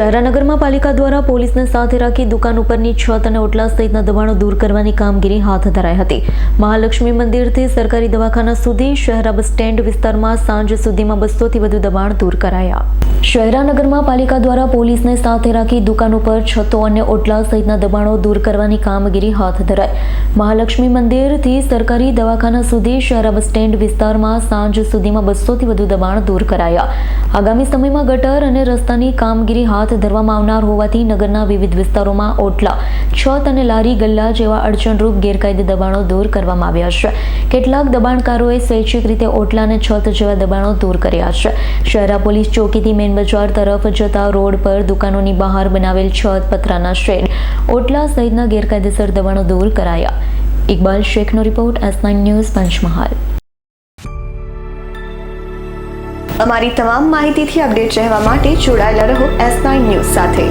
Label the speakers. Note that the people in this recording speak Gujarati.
Speaker 1: શહેરાનગરમાં પાલિકા દ્વારા પોલીસને સાથે રાખી દુકાન ઉપરની છત અને ઓટલા સહિતના દબાણો દૂર કરવાની કામગીરી હાથ ધરાઈ હતી. મહાલક્ષ્મી મંદિરથી સરકારી દવાખાના સુધી, શહેરા બસ સ્ટેન્ડ વિસ્તારમાં સાંજ સુધીમાં બસોથી વધુ દબાણ દૂર કરાયા. શહેરાનગરમાં પાલિકા દ્વારા પોલીસને સાથે રાખી દુકાન ઉપર છતો અને ઓટલા સહિતના દબાણો દૂર કરવાની કામગીરી હાથ ધરાઈ. મહાલક્ષ્મી મંદિરથી સરકારી દવાખાના સુધી શહેરા બસ સ્ટેન્ડ વિસ્તારમાં સાંજ સુધીમાં બસોથી વધુ દબાણ દૂર કરાયા. આગામી સમયમાં ગટર અને રસ્તાની કામગીરી હાથ ધરવામાં આવનાર હોવાથી નગરના વિવિધ વિસ્તારોમાં ઓટલા, છત અને લારી ગલ્લા જેવા અડચણરૂપ ગેરકાયદે દબાણો દૂર કરવામાં આવ્યા છે. કેટલાક દબાણકારોએ સ્વૈચ્છિક રીતે ઓટલા અને છત જેવા દબાણો દૂર કર્યા છે. શહેરા પોલીસ ચોકીથી મેન બજાર તરફ જતા રોડ પર દુકાનોની બહાર બનાવેલ છત પતરાના શેડ, ઓટલા સહિતના ગેરકાયદેસર દબાણો દૂર કરાયા. ઇકબાલ શેખનો રિપોર્ટ એસ ન્યૂઝ પંચમહાલ.
Speaker 2: અમારી તમામ માહિતીથી અપડેટ રહેવા માટે જોડાયેલા રહો એસ ન્યૂઝ સાથે.